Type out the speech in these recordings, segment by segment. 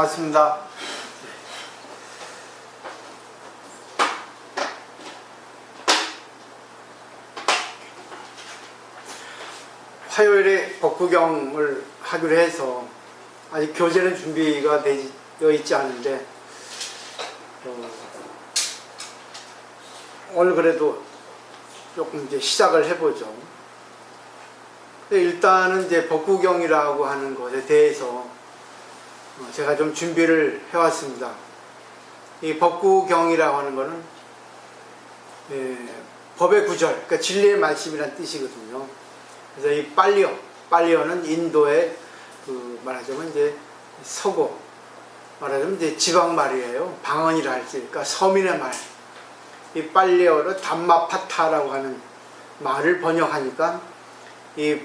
예, 반갑습니다. 화요일에 법구경을 하기로 해서 아직 교재는 준비가 되어 있지 않은데 어, 오늘 그래도 조금 이제 시작을 해보죠. 일단은 이제 법구경이라고 하는 것에 대해서 어, 제가 좀 준비를 해왔습니다. 이 법구경이라고 하는 것은 예, 법의 구절, 그러니까 진리의 말씀이란 뜻이거든요. 그래서 이 빨리어, 빨리어는 인도의 그 말하자면 이제 서고, 말하자면 이제 지방 말이에요. 방언이라 할지, 그러니까 서민의 말. 이 빨리어로 담마파타라고 하는 말을 번역하니까 이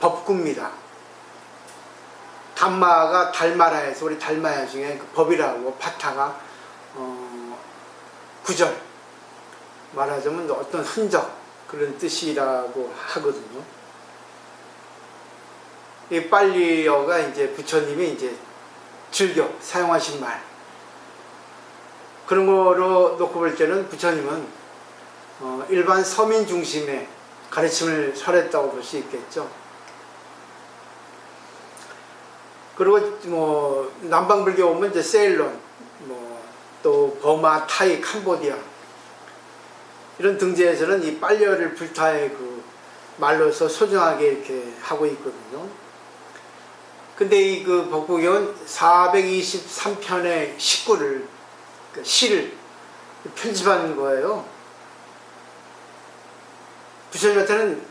법구입니다. 담마가 달마라에서 우리 달마야 중에 그 법이라고 파타가 어, 구절 말하자면 어떤 흔적 그런 뜻이라고 하거든요. 이 빨리어가 이제 부처님이 이제 즐겨 사용하신 말 그런 거로 놓고 볼 때는 부처님은 어, 일반 서민 중심의 가르침을 설했다고 볼 수 있겠죠. 그리고 뭐 남방불교 오면 이제 세일론, 뭐 또 버마, 타이, 캄보디아 이런 등지에서는 이 빨려를 불타의 그 말로서 소중하게 이렇게 하고 있거든요. 근데 이 그 법국경은 423편의 식구를 그 시를 편집한 거예요. 부처님한테는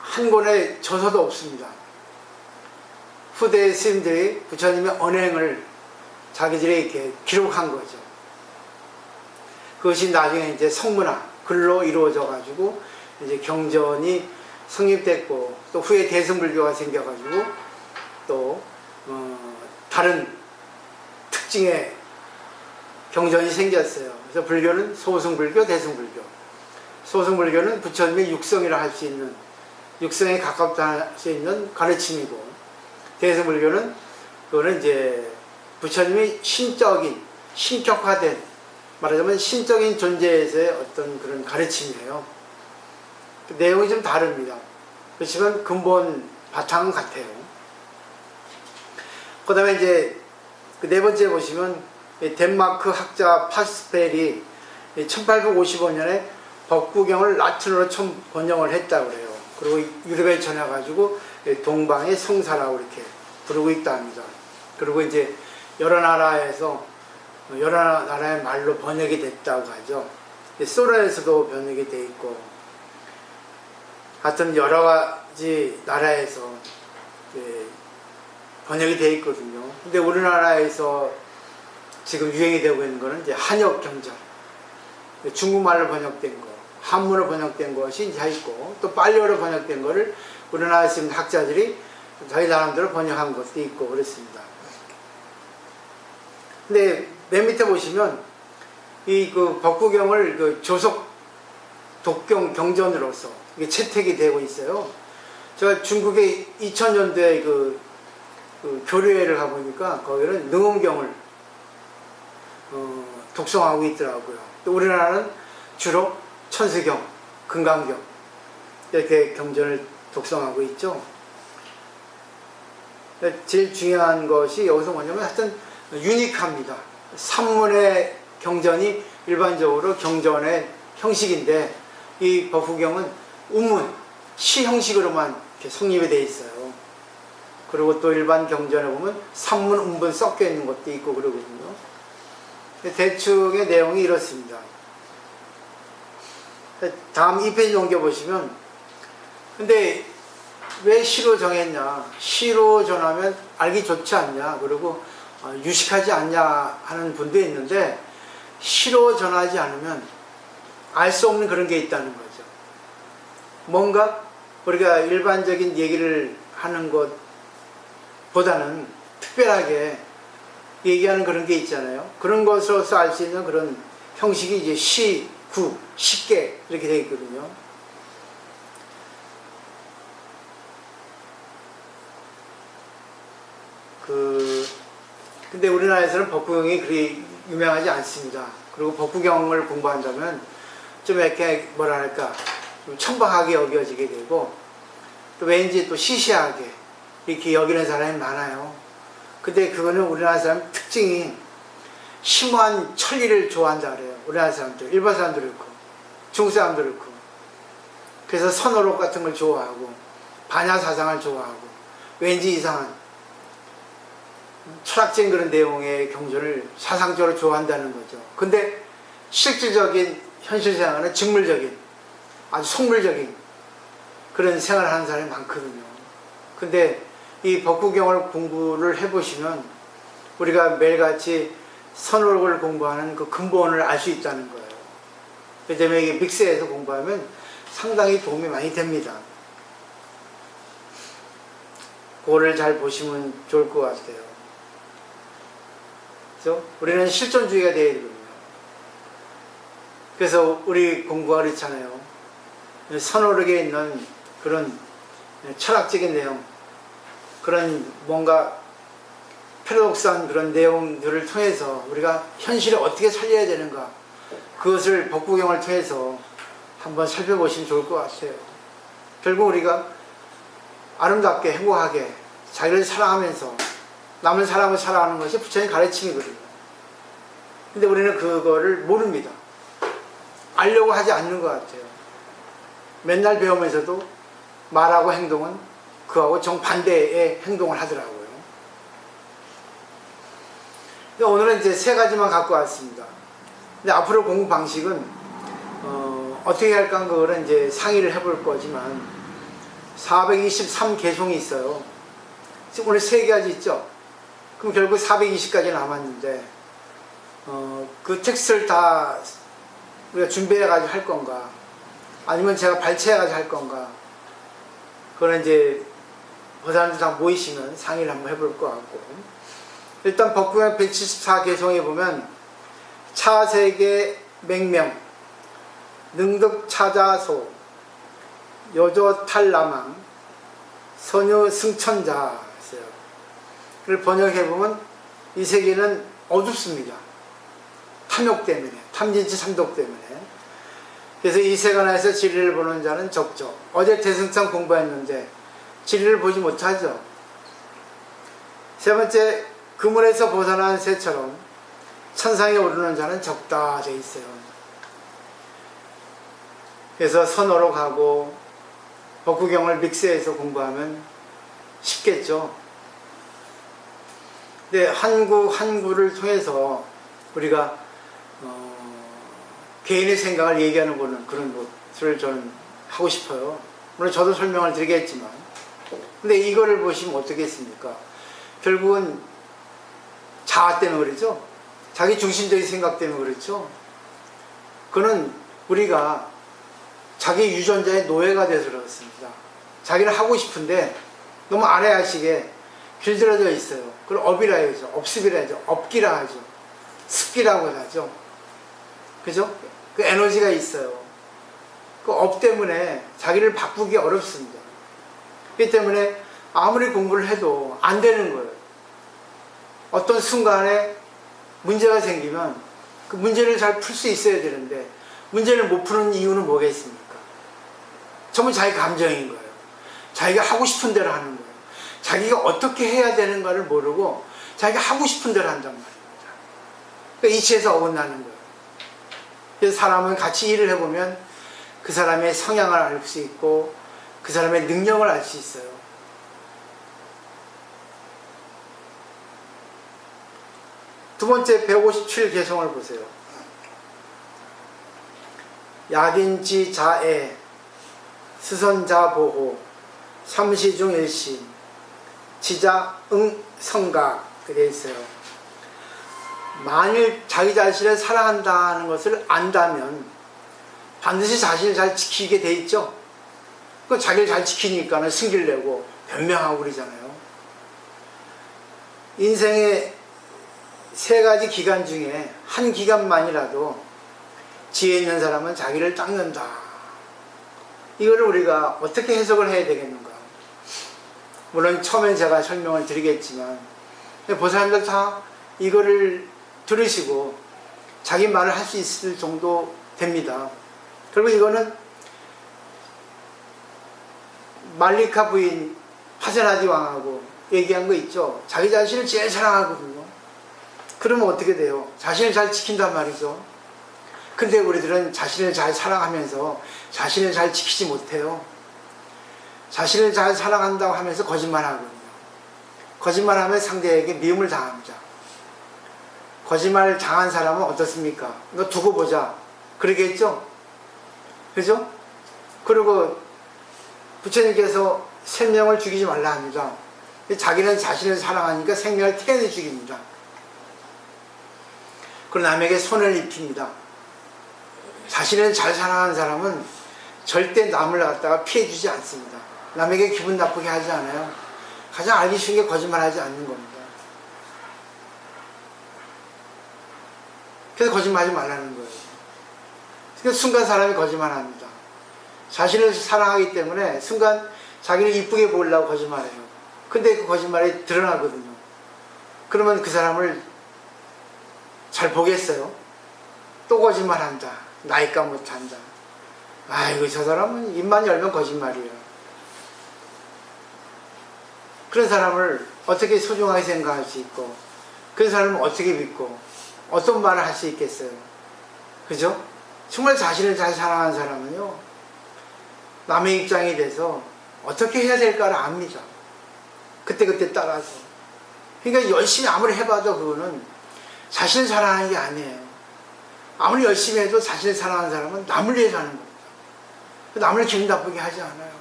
한 권의 저서도 없습니다. 후대 스님들이 부처님의 언행을 자기들이 이렇게 기록한 거죠. 그것이 나중에 이제 성문화, 글로 이루어져 가지고 이제 경전이 성립됐고 또 후에 대승불교가 생겨가지고 또 어, 다른 특징의 경전이 생겼어요. 그래서 불교는 소승불교, 대승불교. 소승불교는 부처님의 육성이라 할 수 있는 육성에 가깝다 할 수 있는 가르침이고 대승불교는 그거는 이제 부처님의 신적인 신격화된 말하자면 신적인 존재에서의 어떤 그런 가르침이에요. 그 내용이 좀 다릅니다. 그렇지만 근본 바탕은 같아요. 그 다음에 이제 그 네 번째 보시면 이 덴마크 학자 파스펠이 1855년에 법구경을 라틴어로 처음 번역을 했다고 그래요. 그리고 유럽에 전해가지고 동방의 성사라고 이렇게 부르고 있다 합니다. 그리고 이제 여러 나라에서 여러 나라의 말로 번역이 됐다고 하죠. 소련에서도 번역이 돼 있고 하여튼 여러 가지 나라에서 예, 번역이 돼 있거든요. 근데 우리나라에서 지금 유행이 되고 있는 거는 이제 한역 경전. 중국말로 번역된 거, 한문으로 번역된 것이 이제 있고, 또 빨리어로 번역된 거를 우리나라에 있는 학자들이 자기 나름대로 번역한 것도 있고 그렇습니다. 근데 맨 밑에 보시면 이 그 법구경을 그 조속 독경 경전으로서 이게 채택이 되고 있어요. 제가 중국에 2000년도에 그, 그 교류회를 가보니까 거기는 능엄경을 어, 독송하고 있더라고요. 또 우리나라는 주로 천수경, 금강경 이렇게 경전을 독송하고 있죠. 제일 중요한 것이 여기서 뭐냐면 하여튼 유니크합니다. 산문의 경전이 일반적으로 경전의 형식인데 이 법후경은 운문, 시 형식으로만 이렇게 성립이 되어 있어요. 그리고 또 일반 경전에 보면 산문, 운분 섞여 있는 것도 있고 그러거든요. 대충의 내용이 이렇습니다. 다음 2페이지 넘겨보시면 근데 왜 시로 정했냐 시로 전하면 알기 좋지 않냐 그리고 유식하지 않냐 하는 분도 있는데 시로 전하지 않으면 알 수 없는 그런 게 있다는 거죠 뭔가 우리가 일반적인 얘기를 하는 것보다는 특별하게 얘기하는 그런 게 있잖아요. 그런 것으로서 알 수 있는 그런 형식이 이제 시, 구, 쉽게 이렇게 되어 있거든요. 그 근데 우리나라에서는 법구경이 그리 유명하지 않습니다. 그리고 법구경을 공부한다면 좀 이렇게 뭐랄까 좀 천박하게 여겨지게 되고 또 왠지 또 시시하게 이렇게 여기는 사람이 많아요. 근데 그거는 우리나라 사람 특징이 심오한 천리를 좋아한다 그래요. 우리나라 사람들, 일본 사람들 그렇고 중국 사람들 그렇고 그래서 선어록 같은 걸 좋아하고 반야 사상을 좋아하고 왠지 이상한 철학적인 그런 내용의 경전을 사상적으로 좋아한다는 거죠. 근데 실질적인 현실 생활은 직물적인 아주 속물적인 그런 생활을 하는 사람이 많거든요. 근데 이 법구경을 공부를 해보시면 우리가 매일같이 선월을 공부하는 그 근본을 알 수 있다는 거예요. 그 때문에 이게 믹스해서 공부하면 상당히 도움이 많이 됩니다. 그거를 잘 보시면 좋을 것 같아요. 그래서 우리는 실존주의가 되어야 되거든요. 그래서 우리 공부가 그렇잖아요. 선호력에 있는 그런 철학적인 내용, 그런 뭔가 패러독스한 그런 내용들을 통해서 우리가 현실을 어떻게 살려야 되는가 그것을 법구경을 통해서 한번 살펴보시면 좋을 것 같아요. 결국 우리가 아름답게 행복하게 자기를 사랑하면서 남을 사랑하고 살아가는 것이 부처님 가르침이거든요. 근데 우리는 그거를 모릅니다. 알려고 하지 않는 것 같아요. 맨날 배우면서도 말하고 행동은 그하고 정반대의 행동을 하더라고요. 근데 오늘은 이제 세 가지만 갖고 왔습니다. 근데 앞으로 공부 방식은 어, 어떻게 할까 하는 거는 이제 상의를 해볼 거지만 423 개송이 있어요. 지금 오늘 세 가지 있죠? 그럼 결국 420까지 남았는데 어, 그 텍스트를 다 우리가 준비해가지고 할 건가? 아니면 제가 발췌해가지고 할 건가? 그거는 이제 그 사람들 다 모이시면 상의를 한번 해볼 것 같고. 일단 법구경 174 개송에 보면 차세계 맹명 능득 차자소 여조 탈라망 선유 승천자 있어요. 그걸 번역해 보면 이 세계는 어둡습니다. 탐욕 때문에 탐진치 삼독 때문에 그래서 이 세간에서 진리를 보는 자는 적죠. 어제 대승천 공부했는데 진리를 보지 못하죠. 세 번째 그물에서 벗어난 새처럼 천상에 오르는 자는 적다 돼 있어요. 그래서 선어로 가고 법구경을 믹스해서 공부하면 쉽겠죠. 근데 한구 한구를 통해서 우리가 어, 개인의 생각을 얘기하는 거는 그런 것을 저는 하고 싶어요. 물론 저도 설명을 드리겠지만, 근데 이거를 보시면 어떻겠습니까? 결국은 자아 때문에 그렇죠. 자기 중심적인 생각 때문에 그렇죠. 그는 우리가 자기 유전자의 노예가 돼서 그렇습니다. 자기는 하고 싶은데 너무 아래아식에 길들어져 있어요. 그걸 업이라 하죠. 업습이라 하죠. 업기라 하죠. 습기라고 하죠. 그죠? 그 에너지가 있어요. 그 업 때문에 자기를 바꾸기 어렵습니다. 그렇기 때문에 아무리 공부를 해도 안 되는 거예요. 어떤 순간에 문제가 생기면 그 문제를 잘 풀 수 있어야 되는데 문제를 못 푸는 이유는 뭐겠습니까? 전부 자기 감정인 거예요. 자기가 하고 싶은 대로 하는 거예요. 자기가 어떻게 해야 되는가를 모르고 자기가 하고 싶은 대로 한단 말입니다. 그러니까 이치에서 어긋나는 거예요. 그래서 사람은 같이 일을 해보면 그 사람의 성향을 알 수 있고 그 사람의 능력을 알 수 있어요. 두 번째 157 개성을 보세요. 약인지 자애, 스선자 보호, 삼시중 일시, 지자 응 성각 그래 있어요. 만일 자기 자신을 사랑한다는 것을 안다면 반드시 자신을 잘 지키게 돼 있죠. 그 자기를 잘 지키니까는 승기를 내고 변명하고 그러잖아요. 인생의 세 가지 기간 중에 한 기간만이라도 지혜 있는 사람은 자기를 닦는다. 이거를 우리가 어떻게 해석을 해야 되겠는가? 물론 처음에 제가 설명을 드리겠지만 그 사람들 다 이거를 들으시고 자기 말을 할 수 있을 정도 됩니다. 그리고 이거는 말리카 부인 파세나지 왕하고 얘기한 거 있죠. 자기 자신을 제일 사랑하거든요. 그러면 어떻게 돼요? 자신을 잘 지킨단 말이죠. 근데 우리들은 자신을 잘 사랑하면서 자신을 잘 지키지 못해요. 자신을 잘 사랑한다고 하면서 거짓말 하거든요. 거짓말하면 상대에게 미움을 당합니다. 거짓말 당한 사람은 어떻습니까? 너 두고 보자. 그러겠죠? 그죠? 그리고 부처님께서 생명을 죽이지 말라 합니다. 자기는 자신을 사랑하니까 생명을 태연히 죽입니다. 그리고 남에게 손을 입힙니다. 자신을 잘 사랑하는 사람은 절대 남을 갖다가 피해주지 않습니다. 남에게 기분 나쁘게 하지 않아요. 가장 알기 쉬운 게 거짓말하지 않는 겁니다. 그래서 거짓말하지 말라는 거예요. 그러니까 순간 사람이 거짓말합니다. 자신을 사랑하기 때문에 순간 자기를 이쁘게 보이려고 거짓말해요. 근데 그 거짓말이 드러나거든요. 그러면 그 사람을 잘 보겠어요? 또 거짓말한다. 나이가 못한다. 아이고 저 사람은 입만 열면 거짓말이에요. 그런 사람을 어떻게 소중하게 생각할 수 있고 그런 사람을 어떻게 믿고 어떤 말을 할 수 있겠어요. 그죠? 정말 자신을 잘 사랑하는 사람은요. 남의 입장이 돼서 어떻게 해야 될까를 압니다. 그때 그때 따라서. 그러니까 열심히 아무리 해봐도 그거는 자신을 사랑하는 게 아니에요. 아무리 열심히 해도 자신을 사랑하는 사람은 남을 위해 사는 겁니다. 남을 기분 나쁘게 하지 않아요.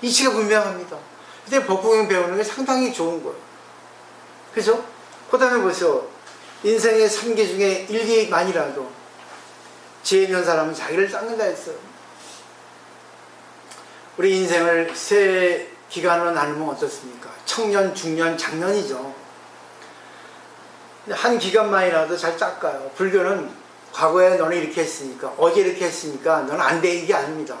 이치가 분명합니다. 근데 법구경 배우는 게 상당히 좋은 거예요. 그죠? 그 다음에 보세요. 인생의 3개 중에 1개만이라도 지혜 있는 사람은 자기를 닦는다 했어요. 우리 인생을 세 기간으로 나누면 어떻습니까? 청년, 중년, 장년이죠. 한 기간만이라도 잘 닦아요. 불교는 과거에 너는 이렇게 했으니까, 어제 이렇게 했으니까 너는 안 돼. 이게 아닙니다.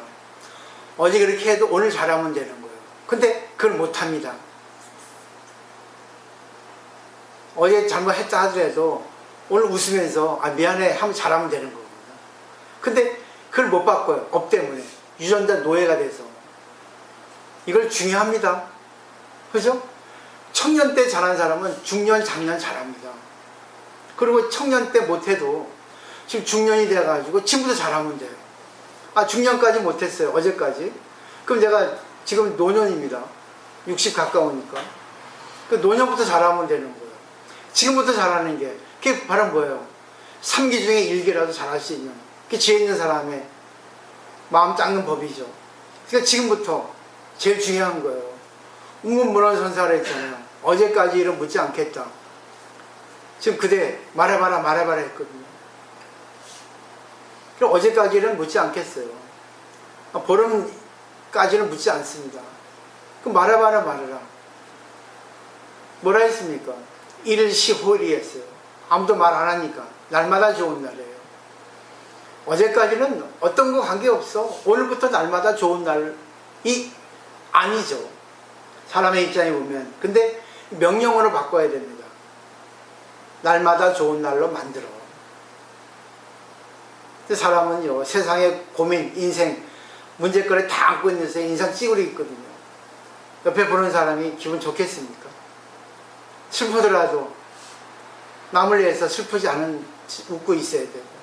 어제 그렇게 해도 오늘 잘하면 되는 거예요. 근데 그걸 못합니다. 어제 잘못했다 하더라도 오늘 웃으면서 아 미안해 하면 잘하면 되는 겁니다. 근데 그걸 못 바꿔요. 업 때문에. 유전자 노예가 돼서. 이걸 중요합니다. 그죠? 청년 때 잘한 사람은 중년, 장년 잘합니다. 그리고 청년 때 못해도 지금 중년이 돼가지고 지금부터 잘하면 돼요. 아, 중년까지 못했어요. 어제까지. 그럼 제가 지금 노년입니다. 60 가까우니까. 그 노년부터 잘하면 되는 거예요. 지금부터 잘하는 게, 그게 바로 뭐예요? 3기 중에 1기라도 잘할 수 있는, 그게 지혜 있는 사람의 마음 닦는 법이죠. 그러니까 지금부터 제일 중요한 거예요. 웅문문헌 선사를 했잖아요. 어제까지 일은 묻지 않겠다. 지금 그대 말해봐라 말해봐라 했거든요. 그럼 어제까지 일은 묻지 않겠어요. 아, 보름 까지는 묻지 않습니다. 그럼 말해봐라 말해라. 뭐라 했습니까? 일시홀이 했어요. 아무도 말 안 하니까. 날마다 좋은 날이에요. 어제까지는 어떤 거 관계없어. 오늘부터 날마다 좋은 날이 아니죠. 사람의 입장에 보면. 근데 명령어로 바꿔야 됩니다. 날마다 좋은 날로 만들어. 사람은요, 세상의 고민, 인생, 문제거리 다 안고 있는데 인상 찌그러 있거든요. 옆에 보는 사람이 기분 좋겠습니까? 슬프더라도 남을 위해서 슬프지 않은 웃고 있어야 되고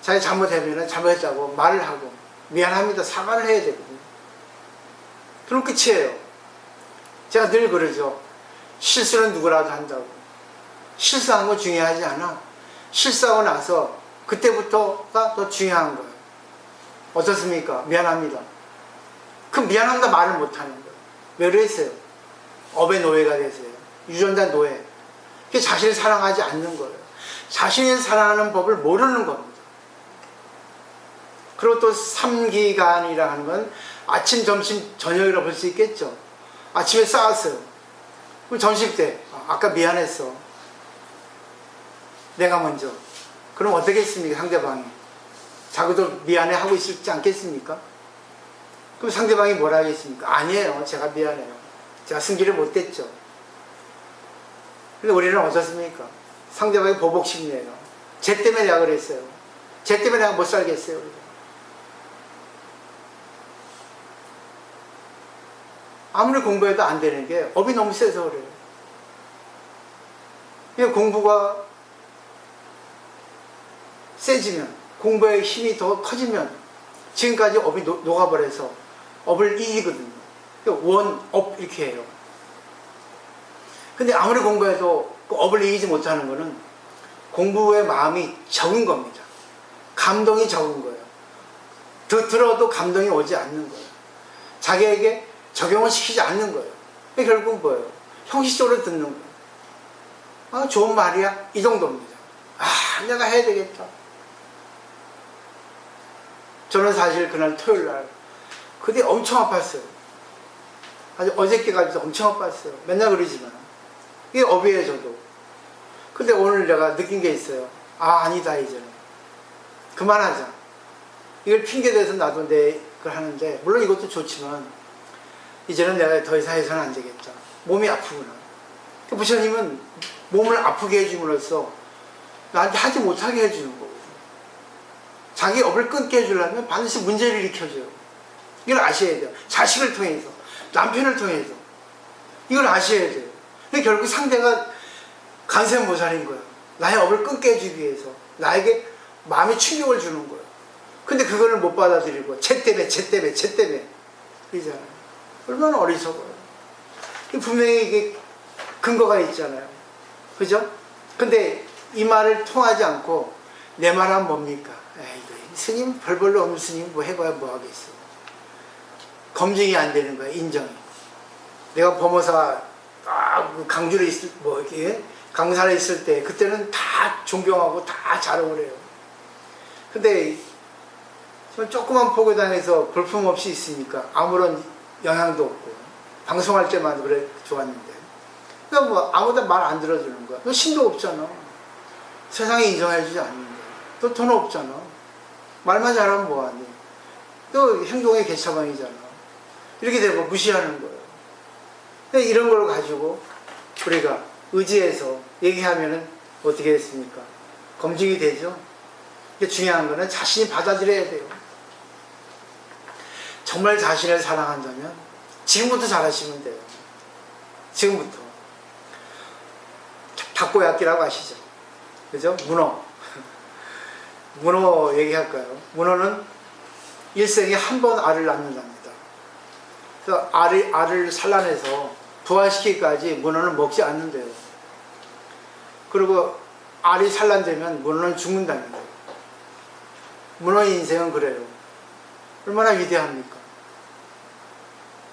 자기 잘못하면 잘못했다고 말을 하고 미안합니다 사과를 해야 되거든요. 그럼 끝이에요. 제가 늘 그러죠. 실수는 누구라도 한다고. 실수한 건 중요하지 않아. 실수하고 나서 그때부터가 더 중요한 거예요. 어떻습니까? 미안합니다. 그 미안합니다 말을 못하는 거예요. 왜 그랬어요? 업의 노예가 되세요. 유전자 노예. 그게 자신을 사랑하지 않는 거예요. 자신을 사랑하는 법을 모르는 겁니다. 그리고 또 3기간이라 하는 건 아침, 점심, 저녁이라고 볼 수 있겠죠. 아침에 싸웠어요. 그럼 점심 때, 아, 아까 미안했어. 내가 먼저. 그럼 어떻게 했습니까, 상대방이? 자기도 미안해 하고 있지 않겠습니까? 그럼 상대방이 뭐라 하겠습니까? 아니에요. 제가 미안해요. 제가 승기를 못했죠. 근데 우리는 어떻습니까? 상대방이 보복심이에요. 쟤 때문에 내가 그랬어요. 쟤 때문에 내가 못 살겠어요. 아무리 공부해도 안 되는 게 업이 너무 세서 그래요. 이 공부가 세지면 공부의 힘이 더 커지면 지금까지 업이 녹- 녹아버려서 업을 이기거든요. 원, 업 이렇게 해요. 근데 아무리 공부해도 그 업을 이기지 못하는 거는 공부의 마음이 적은 겁니다. 감동이 적은 거예요. 더 들어도 감동이 오지 않는 거예요. 자기에게 적용을 시키지 않는 거예요. 그게 결국 뭐예요? 형식적으로 듣는 거예요. 아, 좋은 말이야? 이 정도입니다. 아, 내가 해야 되겠다. 저는 사실 그날 토요일 날, 그때 엄청 아팠어요. 아주 어저께까지도 엄청 아팠어요. 맨날 그러지만. 이게 업이에요, 저도. 근데 오늘 내가 느낀 게 있어요. 아, 아니다, 이제는. 그만하자. 이걸 핑계대서 나도 내걸 하는데, 물론 이것도 좋지만, 이제는 내가 더 이상 해서는 안 되겠다. 몸이 아프구나. 그 부처님은 몸을 아프게 해줌으로써 나한테 하지 못하게 해주는 거거든요. 자기 업을 끊게 해주려면 반드시 문제를 일으켜줘요. 이걸 아셔야 돼요. 자식을 통해서, 남편을 통해서. 이걸 아셔야 돼요. 근데 결국 상대가 간세모살인 거예요. 나의 업을 끊게 해주기 위해서. 나에게 마음의 충격을 주는 거예요. 근데 그거를 못 받아들이고, 쟤 때문에, 쟤 때문에, 쟤 때문에. 그러잖아요. 얼마나 어리석어요. 이 분명히 이게 근거가 있잖아요. 그죠? 근데 이 말을 통하지 않고 내 말은 뭡니까? 에이구, 스님, 별벌로 없는 스님 뭐 해봐야 뭐 하겠어. 검증이 안 되는 거야, 인정이. 내가 범어사 딱 강주에 있을, 뭐 이렇게 강산에 있을 때 그때는 다 존경하고 다 자랑을 해요. 근데 저 조그만 포교당에서 볼품 없이 있으니까 아무런 영향도 없고 방송할 때만 그래 좋았는데 그러니까 뭐 아무도 말 안 들어주는 거야 너 신도 없잖아 세상에 인정해주지 않는데 또돈 없잖아 말만 잘하면 뭐하니 또 행동의 개차방이잖아 이렇게 되고 무시하는 거예요 이런 걸 가지고 우리가 의지해서 얘기하면은 어떻게 됐습니까 검증이 되죠 중요한 거는 자신이 받아들여야 돼요 정말 자신을 사랑한다면 지금부터 잘하시면 돼요. 지금부터. 닭고약기라고 아시죠? 그죠? 문어. 문어 얘기할까요? 문어는 일생에 한 번 알을 낳는답니다. 그래서 알을, 알을 산란해서 부화시키기까지 문어는 먹지 않는데요. 그리고 알이 산란되면 문어는 거예요. 문어의 인생은 그래요. 얼마나 위대합니까?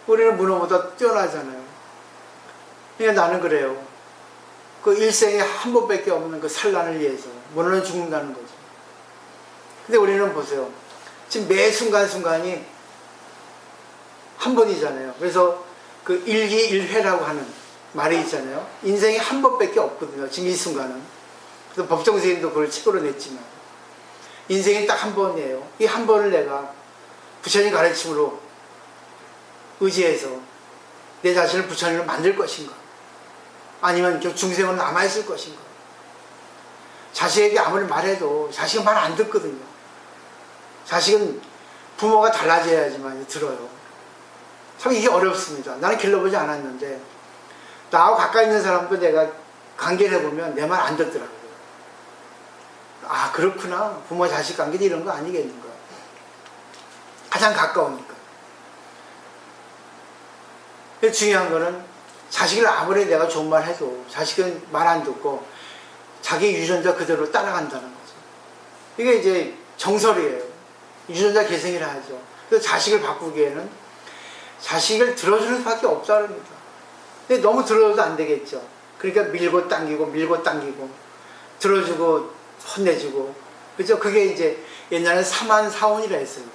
우리는 문어보다 뛰어나잖아요. 그러니까 나는 그래요. 그 일생에 한 번밖에 없는 그 산란을 위해서 문어는 죽는다는 거죠. 근데 우리는 보세요. 지금 매 순간순간이 한 번이잖아요. 그래서 그 일기일회라고 하는 말이 있잖아요. 인생이 한 번밖에 없거든요. 지금 이 순간은. 그래서 법정 스님도 그걸 책으로 냈지만 인생이 딱 한 번이에요. 이 한 번을 내가 부처님 가르침으로 의지해서 내 자신을 부처님으로 만들 것인가? 아니면 저 중생으로 남아있을 것인가? 자식에게 아무리 말해도 자식은 말 안 듣거든요. 자식은 부모가 달라져야지만 들어요. 참 이게 어렵습니다. 나는 길러보지 않았는데 나하고 가까이 있는 사람도 내가 관계를 해보면 내 말 안 듣더라고요. 아 그렇구나. 부모 자식 관계도 이런 거 아니겠는가. 가장 가까우니까. 중요한 거는 자식을 아무리 내가 좋은 말 해도 자식은 말 안 듣고 자기 유전자 그대로 따라간다는 거죠. 이게 이제 정설이에요. 유전자 계승이라 하죠. 그래서 자식을 바꾸기에는 자식을 들어주는 수밖에 없다는 겁니다. 근데 너무 들어줘도 안 되겠죠. 그러니까 밀고 당기고 밀고 당기고 들어주고 혼내주고 그죠? 그게 이제 옛날에 사만사원이라 했어요.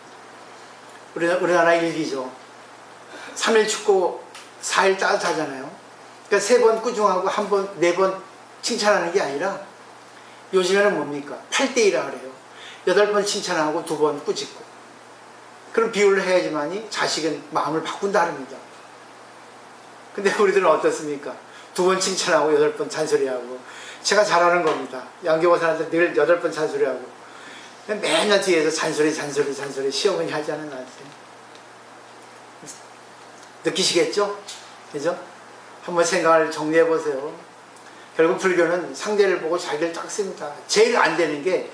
우리나라, 일기죠. 3일 춥고 4일 따뜻하잖아요. 그러니까 세 번 꾸중하고 한 번, 네 번 칭찬하는 게 아니라 요즘에는 뭡니까? 8대2라 그래요. 여덟 번 칭찬하고 두번 꾸짖고. 그런 비율을 해야지만이 자식은 마음을 바꾼다 합니다. 근데 우리들은 어떻습니까? 두 번 칭찬하고 여덟 번 잔소리하고 제가 잘하는 겁니다. 양교보사한테 늘 여덟 번 잔소리하고 맨날 뒤에서 잔소리 잔소리 잔소리 시어머니 하지 않은 나한테 느끼시겠죠? 그죠? 한번 생각을 정리해 보세요. 결국 불교는 상대를 보고 자기를 닦습니다. 제일 안 되는 게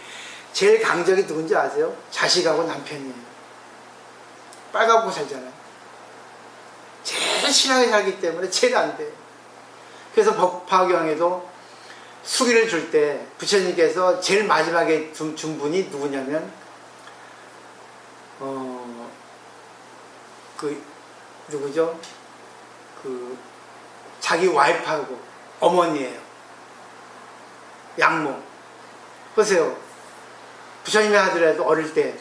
제일 강적이 누군지 아세요? 자식하고 남편이에요. 빨갛고 살잖아요. 제일 친하게 살기 때문에 제일 안 돼요. 그래서 법화경에도 수기를 줄 때 부처님께서 제일 마지막에 준, 준 분이 누구냐면 어, 그 누구죠? 그 자기 와이프하고 어머니예요. 양모. 보세요. 부처님이 하더라도 어릴 때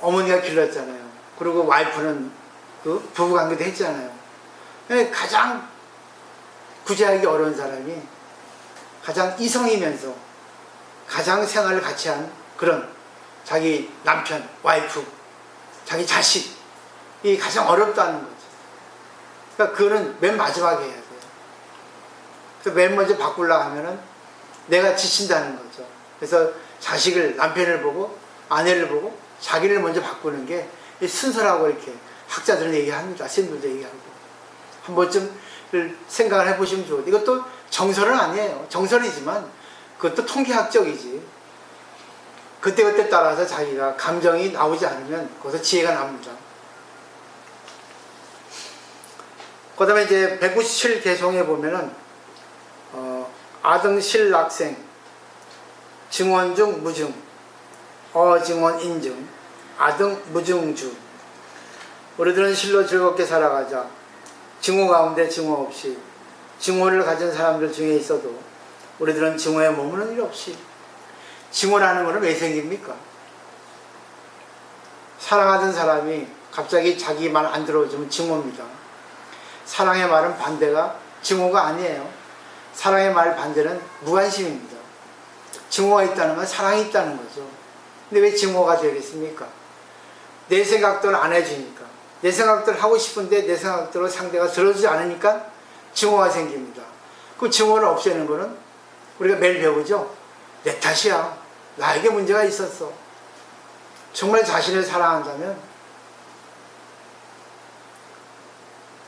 어머니가 길렀잖아요. 그리고 와이프는 그 부부 관계도 했잖아요. 근데 가장 구제하기 어려운 사람이 가장 이성이면서 가장 생활을 같이 한 그런 자기 남편, 와이프, 자기 자식 이 가장 어렵다는 거죠. 그러니까 그거는 맨 마지막에 해야 돼요. 그래서 맨 먼저 바꾸려고 하면은 내가 지친다는 거죠. 그래서 자식을, 남편을 보고 아내를 보고 자기를 먼저 바꾸는 게 순서라고 이렇게 학자들은 얘기합니다. 스님들도 얘기하고. 한 번쯤 생각을 해보시면 좋을 이것도 정설은 아니에요. 정설이지만 그것도 통계학적이지. 그때그때 따라서 자기가 감정이 나오지 않으면 거기서 지혜가 납니다. 그 다음에 이제 197 개송에 보면은, 어, 아등실락생, 증원 중 무증, 어증원 인증, 아등 무증주. 우리들은 실로 즐겁게 살아가자. 증오 가운데 증오 없이 증오를 가진 사람들 중에 있어도 우리들은 증오에 머무는 일 없이 증오라는 것은 왜 생깁니까? 사랑하던 사람이 갑자기 자기 말 안 들어주면 증오입니다. 사랑의 말은 반대가 증오가 아니에요. 사랑의 말 반대는 무관심입니다. 증오가 있다는 건 사랑이 있다는 거죠. 근데 왜 증오가 되겠습니까? 내 생각대로 안 해주니까. 내 생각대로 하고 싶은데 내 생각대로 상대가 들어주지 않으니까 증오가 생깁니다. 그 증오를 없애는 거는 우리가 매일 배우죠. 내 탓이야. 나에게 문제가 있었어. 정말 자신을 사랑한다면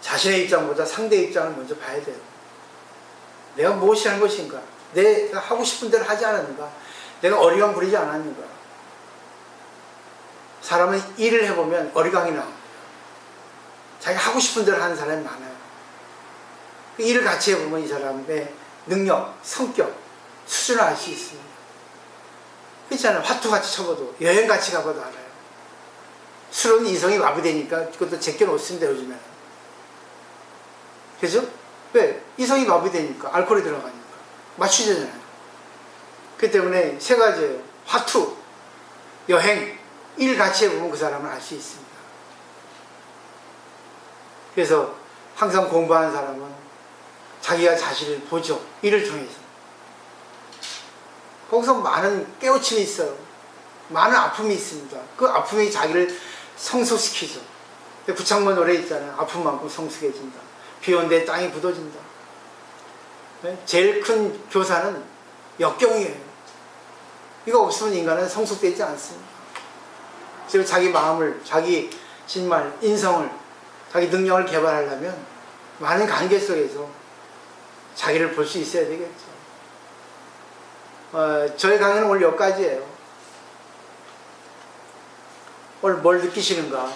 자신의 입장보다 상대의 입장을 먼저 봐야 돼요. 내가 무엇이 한 것인가? 내가 하고 싶은 대로 하지 않았는가? 내가 어리광 부리지 않았는가? 사람은 일을 해보면 어리광이 나옵니다. 자기가 하고 싶은 대로 하는 사람이 많아요. 그 일을 같이 해보면 이 사람의 능력, 성격, 수준을 알 수 있습니다. 그렇잖아요. 화투 같이 쳐봐도, 여행 같이 가봐도 알아요. 술은 이성이 마비되니까 그것도 제껴놓습니다, 요즘에는. 그죠? 왜? 이성이 마비되니까, 알코올이 들어가니까. 맞추잖아요. 그 때문에 세 가지예요. 화투, 여행, 일 같이 해보면 그 사람을 알 수 있습니다. 그래서 항상 공부하는 사람은 자기가 자신을 보죠. 일을 통해서. 거기서 많은 깨우침이 있어요. 많은 아픔이 있습니다. 그 아픔이 자기를 성숙시키죠. 구창모 노래 있잖아요. 아픈 만큼 성숙해진다. 비 온데 땅이 굳어진다. 네? 제일 큰 교사는 역경이에요. 이거 없으면 인간은 성숙되지 않습니다. 그래서 자기 마음을, 자기 정말 인성을, 자기 능력을 개발하려면 많은 관계 속에서 자기를 볼 수 있어야 되겠죠. 어, 저희 강의는 오늘 여기까지예요. 오늘 뭘 느끼시는가?